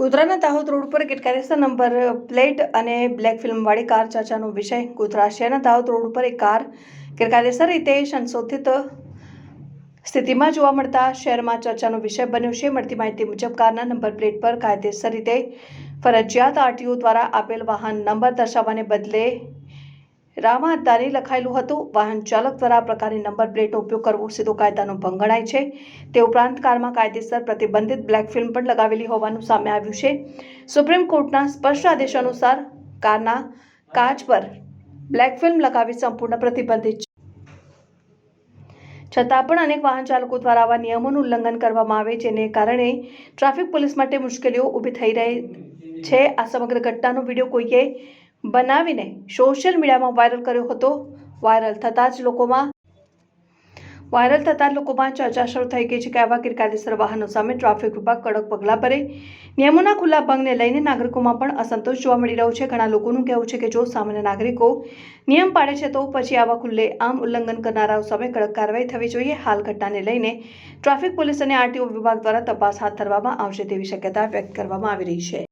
ગોધરાના Dahod road પર ગેરકાયદેસર number plate અને બ્લેક ફિલ્મવાળી કાર ચર્ચાનો વિષય. ગોધરા શહેરના દાહોદ રોડ ઉપર એક કાર ગેરકાયદેસર રીતે સંશોધિત સ્થિતિમાં જોવા મળતા શહેરમાં ચર્ચાનો વિષય બન્યો છે. મળતી માહિતી મુજબ, કારના નંબર પ્લેટ પર કાયદેસર રીતે ફરજિયાત આરટીઓ દ્વારા આપેલ વાહન નંબર દર્શાવવાને બદલે રામા અદ્દારે લખાયેલું હતું. વાહન ચાલક દ્વારા આ પ્રકારની નંબર પ્લેટનો ઉપયોગ કરવો સીધો કાયદાનો ભંગ ગણાય છે. તે ઉપરાંત કારમાં કાયદેસર પ્રતિબંધિત બ્લેક ફિલ્મ પણ લગાવેલી હોવાનું સામે આવ્યું છે. સુપ્રીમ કોર્ટના સ્પષ્ટ આદેશ અનુસાર કારના કાચ પર બ્લેક ફિલ્મ લગાવી સંપૂર્ણ પ્રતિબંધિત છે. છતાં પણ અનેક વાહન ચાલકો દ્વારા આવા નિયમોનું ઉલ્લંઘન કરવામાં આવે જેને કારણે ટ્રાફિક પોલીસ માટે મુશ્કેલીઓ ઊભી થઈ રહી છે. આ સમગ્ર ઘટનાનો વીડિયો કોઈએ બનાવીને સોશિયલ મીડિયામાં વાયરલ કર્યો હતો. વાયરલ થતાં જ લોકોમાં વાયરલ થતાં લોકોમાં ચર્ચા શરૂ થઈ ગઈ છે કે આવા ગેરકાયદેસર વાહનો સામે ટ્રાફિક વિભાગ કડક પગલાં ભરે. નિયમોના ખુલ્લા ભંગને લઈને નાગરિકોમાં પણ અસંતોષ જોવા મળી રહ્યો છે. ઘણા લોકોનું કહેવું છે કે જો સામાન્ય નાગરિકો નિયમ પાડે છે તો પછી આવા ખુલ્લે આમ ઉલ્લંઘન કરનારાઓ સામે કડક કાર્યવાહી થવી જોઈએ. હાલ ઘટનાને લઈને ટ્રાફિક પોલીસ અને આરટીઓ વિભાગ દ્વારા તપાસ હાથ ધરવામાં આવશે તેવી શક્યતા વ્યક્ત કરવામાં આવી રહી છે.